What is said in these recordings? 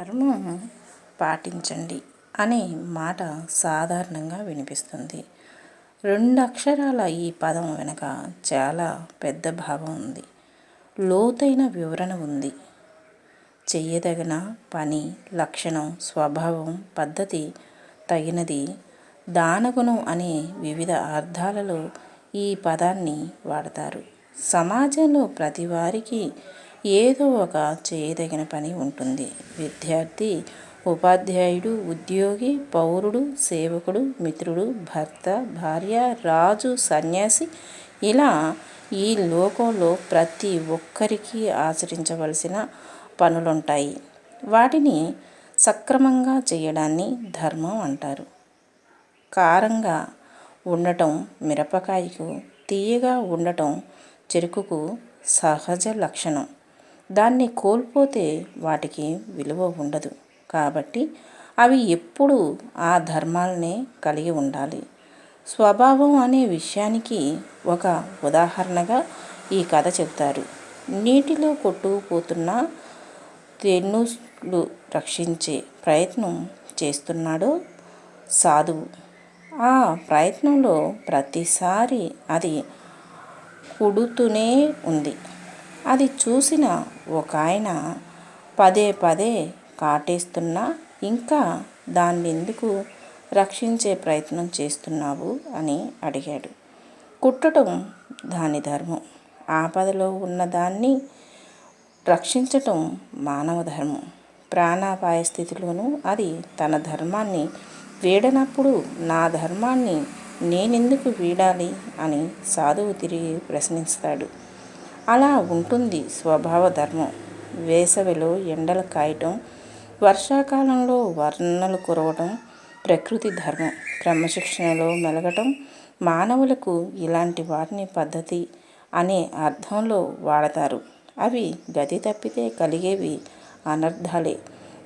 ధర్మం పాటించండి అనే మాట సాధారణంగా వినిపిస్తుంది. రెండు అక్షరాల ఈ పదం వెనుక చాలా పెద్ద భావం ఉంది. లోతైన వివరణ ఉంది. చెయ్యదగిన పని లక్షణం స్వభావం పద్ధతి తగినది దానగుణం అనే వివిధ అర్థాలలో ఈ పదాన్ని వాడతారు. సమాజంలో ప్రతి వారికి ఏదో ఒక చేయదగిన పని ఉంటుంది. విద్యార్థి ఉపాధ్యాయుడు ఉద్యోగి పౌరుడు సేవకుడు మిత్రుడు భర్త భార్య రాజు సన్యాసి ఇలా ఈ లోకంలో ప్రతి ఒక్కరికి ఆచరించవలసిన పనులుంటాయి. వాటిని సక్రమంగా చేయడాన్ని ధర్మం అంటారు. కారంగా ఉండటం మిరపకాయకు తీయగా ఉండటం చెరుకుకు సహజ లక్షణం. దాన్ని కోల్పోతే వాటికి విలువ ఉండదు. కాబట్టి అవి ఎప్పుడూ ఆ ధర్మాలనే కలిగి ఉండాలి. స్వభావం అనే విషయానికి ఒక ఉదాహరణగా ఈ కథ చెబుతారు. నీటిలో కొట్టుకుపోతున్న తెన్నులు రక్షించే ప్రయత్నం చేస్తున్నాడు సాధువు. ఆ ప్రయత్నంలో ప్రతిసారి అది కుడుతూనే ఉంది. అది చూసిన ఒక ఆయన పదే పదే కాటేస్తున్నా ఇంకా దాన్ని ఎందుకు రక్షించే ప్రయత్నం చేస్తున్నావు? అని అడిగాడు. కుట్టడం దాని ధర్మం. ఆపదలో ఉన్నదాన్ని రక్షించటం మానవ ధర్మం. ప్రాణాపాయ స్థితిలోనూ అది తన ధర్మాన్ని వీడనప్పుడు నా ధర్మాన్ని నేనెందుకు వీడాలి? అని సాధువు తిరిగి ప్రశ్నిస్తాడు. అలా ఉంటుంది స్వభావ ధర్మం. వేసవిలో ఎండలు కాయటం వర్షాకాలంలో వర్ణలు కురవటం ప్రకృతి ధర్మం. క్రమశిక్షణలో మెలగటం మానవులకు ఇలాంటి వాటిని పద్ధతి అనే అర్థంలో వాడతారు. అవి గతి తప్పితే కలిగేవి అనర్థాలే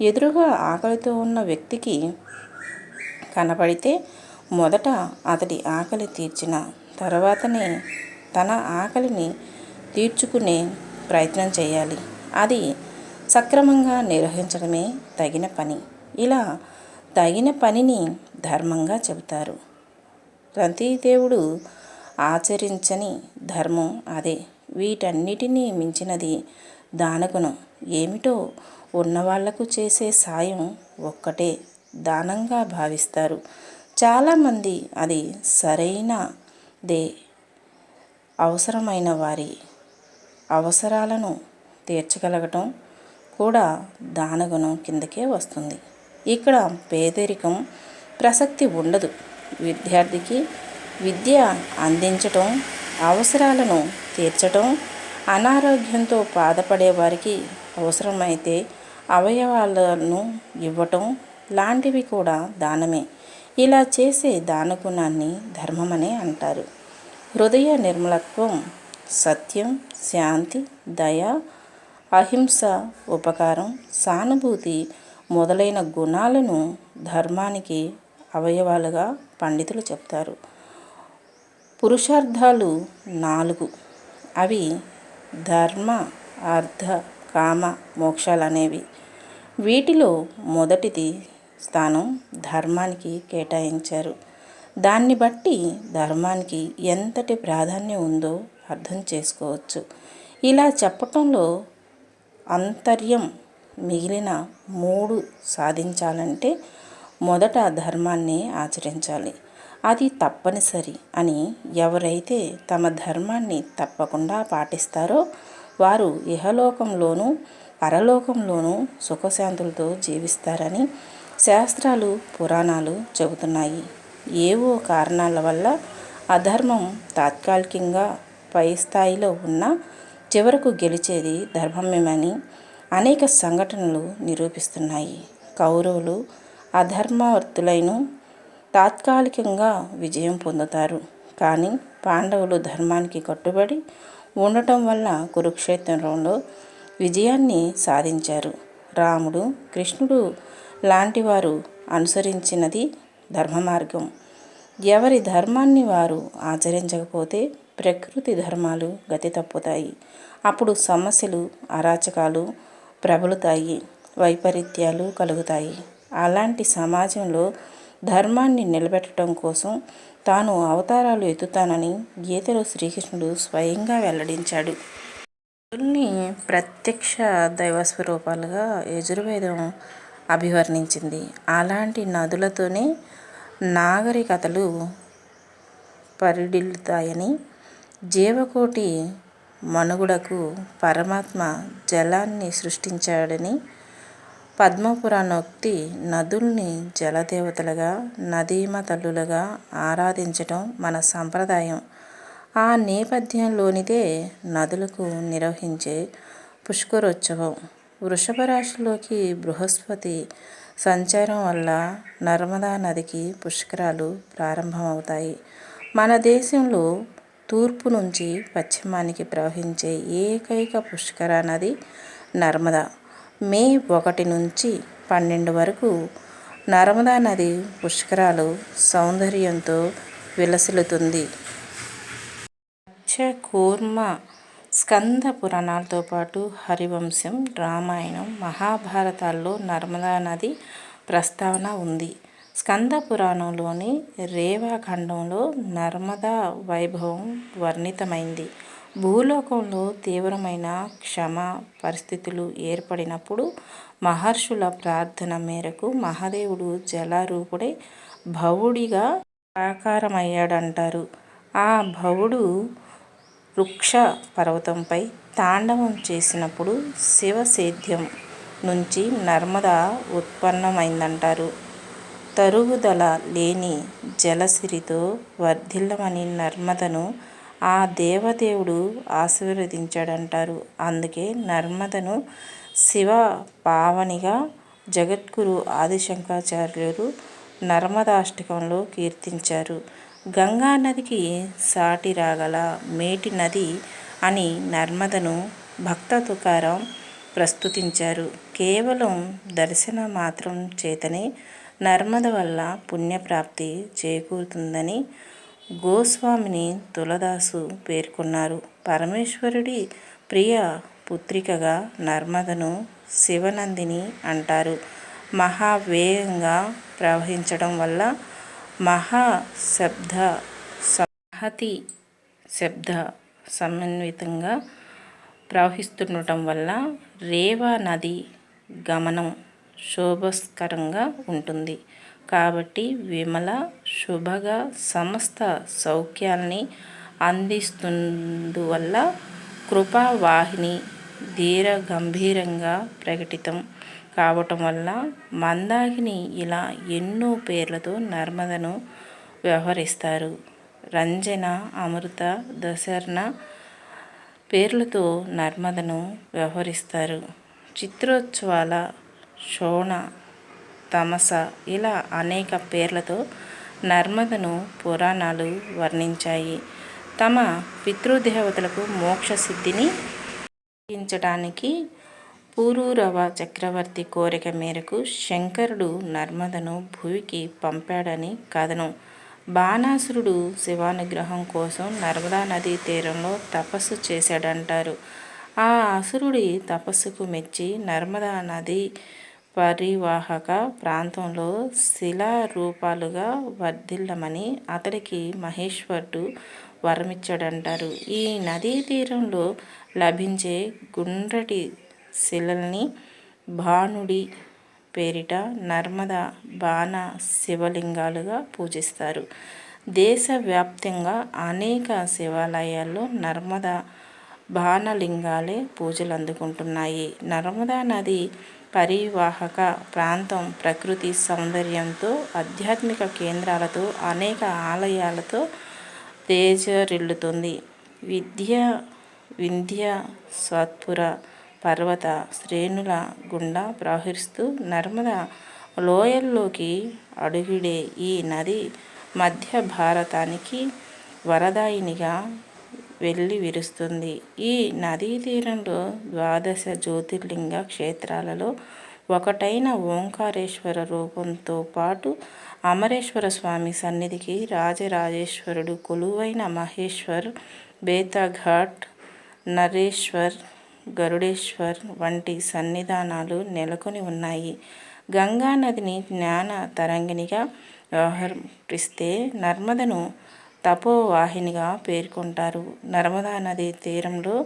ఎదురుగా ఆకలితో ఉన్న వ్యక్తికి కనపడితే మొదట అతడి ఆకలి తీర్చిన తర్వాతనే తన ఆకలిని తీర్చుకునే ప్రయత్నం చేయాలి. అది సక్రమంగా నిర్వహించడమే తగిన పని. ఇలా తగిన పనిని ధర్మంగా చెబుతారు. ప్రతి దేవుడు ఆచరించని ధర్మం అదే. వీటన్నిటినీ మించినది దానగుణం. ఏమిటో ఉన్నవాళ్ళకు చేసే సాయం ఒక్కటే. దానంగా భావిస్తారు. చాలామంది అది సరైనదే. అవసరమైన వారి అవసరాలను తీర్చగలగటం కూడా దానగుణం కిందకే వస్తుంది. ఇక్కడ పేదరికం ప్రసక్తి ఉండదు. విద్యార్థికి విద్య అందించటం అవసరాలను తీర్చటం అనారోగ్యంతో బాధపడే వారికి అవసరమైతే అవయవాలను ఇవ్వటం లాంటివి కూడా దానమే. ఇలా చేసే దానగుణాన్ని ధర్మమనే అంటారు. హృదయ నిర్మలత్వం సత్యం శాంతి దయ అహింస ఉపకారం సానుభూతి మొదలైన గుణాలను ధర్మానికి అవయవాలుగా పండితులు చెప్తారు. పురుషార్థాలు నాలుగు. అవి ధర్మ అర్థ కామ మోక్షాలు అనేవి వీటిలో మొదటిది స్థానం ధర్మానికి కేటాయించారు. దాన్ని బట్టి ధర్మానికి ఎంతటి ప్రాధాన్యం ఉందో అర్థం చేసుకోవచ్చు. ఇలా చెప్పటంలో అంతర్యం మిగిలిన మూడు సాధించాలంటే మొదట ధర్మాన్ని ఆచరించాలి. అది తప్పనిసరి అని ఎవరైతే తమ ధర్మాన్ని తప్పకుండా పాటిస్తారో వారు ఇహలోకంలోనూ పరలోకంలోనూ సుఖశాంతులతో జీవిస్తారని శాస్త్రాలు పురాణాలు చెబుతున్నాయి. ఏవో కారణాల వల్ల అధర్మం తాత్కాలికంగా పై స్థాయిలో ఉన్న చివరకు గెలిచేది ధర్మమేమని అనేక సంఘటనలు నిరూపిస్తున్నాయి. కౌరవులు అధర్మవర్తులైన తాత్కాలికంగా విజయం పొందుతారు. కానీ పాండవులు ధర్మానికి కట్టుబడి ఉండటం వల్ల కురుక్షేత్రంలో విజయాన్ని సాధించారు. రాముడు కృష్ణుడు లాంటి వారు అనుసరించినది ధర్మ మార్గం ఎవరి ధర్మాన్ని వారు ఆచరించకపోతే ప్రకృతి ధర్మాలు గతి తప్పుతాయి. అప్పుడు సమస్యలు అరాచకాలు ప్రబలుతాయి వైపరీత్యాలు కలుగుతాయి. అలాంటి సమాజంలో ధర్మాన్ని నిలబెట్టడం కోసం తాను అవతారాలు ఎత్తుతానని గీతలో శ్రీకృష్ణుడు స్వయంగా వెల్లడించాడు. నదుల్ని ప్రత్యక్ష దైవస్వరూపాలుగా యజుర్వేదం అభివర్ణించింది. అలాంటి నదులతోనే నాగరికతలు పరిడిల్లుతాయని జీవకోటి మనుగడకు పరమాత్మ జలాన్ని సృష్టించాడని పద్మపురాణోక్తి నదుల్ని జలదేవతలుగా నదీమ తల్లులుగా ఆరాధించటం మన సంప్రదాయం. ఆ నేపథ్యంలోనిదే నదులకు నిర్వహించే పుష్కరోత్సవం. వృషభ రాశిలోకి బృహస్పతి సంచారం వల్ల నర్మదా నదికి పుష్కరాలు ప్రారంభమవుతాయి. మన దేశంలో తూర్పు నుంచి పశ్చిమానికి ప్రవహించే ఏకైక పుష్కర నది నర్మదా. మే ఒకటి నుంచి పన్నెండు వరకు నర్మదా నది పుష్కరాలు సౌందర్యంతో విలసిల్లుతుంది. కూర్మ స్కంద పురాణాలతో పాటు హరివంశం రామాయణం మహాభారతాల్లో నర్మదా నది ప్రస్తావన ఉంది. స్కంద పురాణంలోని రేవాఖండంలో నర్మదా వైభవం వర్ణితమైంది. భూలోకంలో తీవ్రమైన క్షమ పరిస్థితులు ఏర్పడినప్పుడు మహర్షుల ప్రార్థన మేరకు మహాదేవుడు జలారూపుడై భవుడిగా సాకారమయ్యాడంటారు. ఆ భవుడు వృక్ష పర్వతంపై తాండవం చేసినప్పుడు శివసేద్యం నుంచి నర్మద ఉత్పన్నమైందంటారు. తరుగుదల లేని జలసిరితో వర్ధిల్లమని నర్మదను ఆ దేవదేవుడు ఆశీర్వదించాడంటారు. అందుకే నర్మదను శివ పావనిగా జగద్గురు ఆదిశంకరాచార్యులు నర్మదాష్టకంలో కీర్తించారు. గంగా నదికి సాటి రాగల మేటి నది అని నర్మదను భక్త తుకారం ప్రస్తుతించారు. కేవలం దర్శన మాత్రం చేతనే నర్మద వల్ల పుణ్యప్రాప్తి చేకూరుతుందని గోస్వామిని తులదాసు పేర్కొన్నారు. పరమేశ్వరుడి ప్రియ పుత్రికగా నర్మదను శివనందిని అంటారు. మహావేగంగా ప్రవహించడం వల్ల మహాశబ్ద సంహతి శబ్ద సమన్వితంగా ప్రవహిస్తుండటం వల్ల రేవా నది గమనం శోభస్కరంగా ఉంటుంది. కాబట్టి విమల శుభగా సమస్త సౌఖ్యాల్ని అందిస్తుందువల్ల కృపావాహిని ధీర గంభీరంగా ప్రకటితం కావటం వల్ల మందాకిని ఇలా ఎన్నో పేర్లతో నర్మదను వ్యవహరిస్తారు. రంజన అమృత దశర్ణ పేర్లతో నర్మదను వ్యవహరిస్తారు. చిత్రోత్సవాల శోణ తమస ఇలా అనేక పేర్లతో నర్మదను పురాణాలు వర్ణించాయి. తమ పితృదేవతలకు మోక్ష సిద్ధిని కలిగించడానికి పూరూరవ చక్రవర్తి కోరిక మేరకు శంకరుడు నర్మదను భూమికి పంపాడని కథనం. బాణాసురుడు శివానుగ్రహం కోసం నర్మదా నదీ తీరంలో తపస్సు చేశాడంటారు. ఆ అసురుడి తపస్సుకు మెచ్చి నర్మదా నది పరివాహక ప్రాంతంలో శిలారూపాలుగా వర్ధిల్లమని అతడికి మహేశ్వరుడు వరమిచ్చాడంటారు. ఈ నదీ తీరంలో లభించే గుండ్రటి శిలల్ని భానుడి పేరిట నర్మద బాణ శివలింగాలుగా పూజిస్తారు. దేశవ్యాప్తంగా అనేక శివాలయాల్లో నర్మదా బాణలింగాలే పూజలు అందుకుంటున్నాయి నర్మదా నది పరివాహక ప్రాంతం ప్రకృతి సౌందర్యంతో ఆధ్యాత్మిక కేంద్రాలతో అనేక ఆలయాలతో తేజరిల్లుతుంది. విద్య వింధ్య సత్పుర పర్వత శ్రేణుల గుండా ప్రవహిస్తూ నర్మద లోయల్లోకి అడుగుడే ఈ నది మధ్య భారతానికి వరదాయినిగా వెళ్ళి విరుస్తుంది ఈ నదీ తీరంలో ద్వాదశ జ్యోతిర్లింగ క్షేత్రాలలో ఒకటైన ఓంకారేశ్వర రూపంతో పాటు అమరేశ్వర స్వామి సన్నిధికి రాజరాజేశ్వరుడు కొలువైన మహేశ్వర్ బేతాఘాట్ నరేశ్వర్ గరుడేశ్వర్ వంటి సన్నిధానాలు నెలకొని ఉన్నాయి. గంగా నదిని జ్ఞాన తరంగిణిగా వ్యవహరిస్తే నర్మదను తపోవాహినిగా పేర్కొంటారు. నర్మదా నది తీరంలో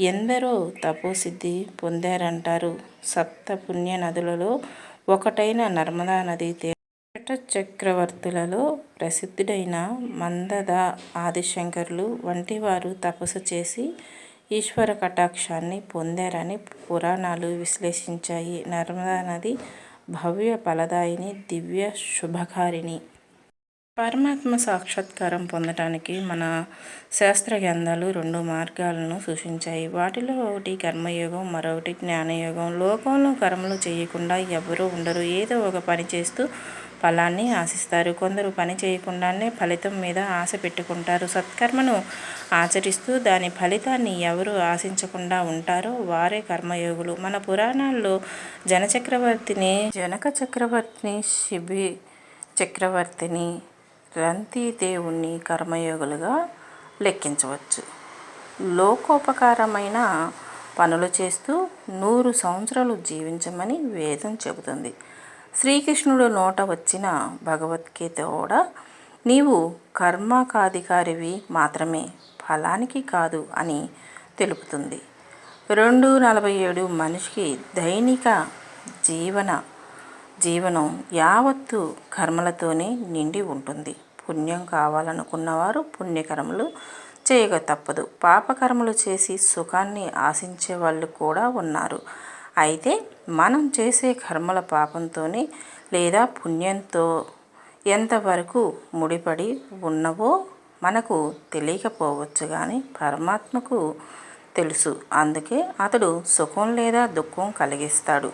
ఎందరో తపోసిద్ధి పొందారంటారు. సప్త పుణ్య నదులలో ఒకటైన నర్మదా నది తీరం చక్రవర్తులలో ప్రసిద్ధుడైన మందద ఆదిశంకరులు వంటివారు తపస్సు చేసి ఈశ్వర కటాక్షాన్ని పొందారని పురాణాలు విశ్లేషించాయి. నర్మదా నది భవ్య ఫలదాయిని, దివ్య శుభకారిణి. పరమాత్మ సాక్షాత్కారం పొందటానికి మన శాస్త్ర గ్రంథాలు రెండు మార్గాలను సూచించాయి. వాటిలో ఒకటి కర్మయోగం, మరొకటి జ్ఞానయోగం. లోకంలో కర్మలు చేయకుండా ఎవ్వరూ ఉండరు. ఏదో ఒక పని చేస్తూ ఫలాన్ని ఆశిస్తారు. కొందరు పని చేయకుండానే ఫలితం మీద ఆశ పెట్టుకుంటారు. సత్కర్మను ఆచరిస్తూ దాని ఫలితాన్ని ఎవరు ఆశించకుండా ఉంటారో వారే కర్మయోగులు. మన పురాణాల్లో జనచక్రవర్తిని జనక చక్రవర్తిని, శిబి చక్రవర్తిని, రంతి దేవుణ్ణి కర్మయోగులుగా లెక్కించవచ్చు. లోకోపకారమైన పనులు చేస్తూ నూరు సంవత్సరాలు జీవించమని వేదం చెబుతుంది. శ్రీకృష్ణుడు నోట వచ్చిన భగవద్గీత కూడా నీవు కర్మకాధికారివి మాత్రమే, ఫలానికి కాదు అని తెలుపుతుంది. రెండు నలభై ఏడు మనిషికి దైనిక జీవన జీవనం యావత్తు కర్మలతోనే నిండి ఉంటుంది. పుణ్యం కావాలనుకున్నవారు పుణ్యకర్మలు చేయక తప్పదు. పాపకర్మలు చేసి సుఖాన్ని ఆశించే వాళ్ళు కూడా ఉన్నారు. అయితే మనం చేసే కర్మల పాపంతోనే లేదా పుణ్యంతో ఎంతవరకు ముడిపడి ఉన్నవో మనకు తెలియకపోవచ్చు కానీ పరమాత్మకు తెలుసు. అందుకే అతడు సుఖం లేదా దుఃఖం కలిగిస్తాడు.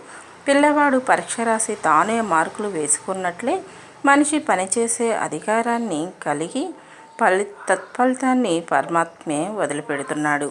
పిల్లవాడు పరీక్ష రాసి తానే మార్కులు వేసుకున్నట్లే మనిషి పనిచేసే అధికారాన్ని కలిగి ఫలి తత్ఫలితాన్ని పరమాత్మే వదిలిపెడుతున్నాడు.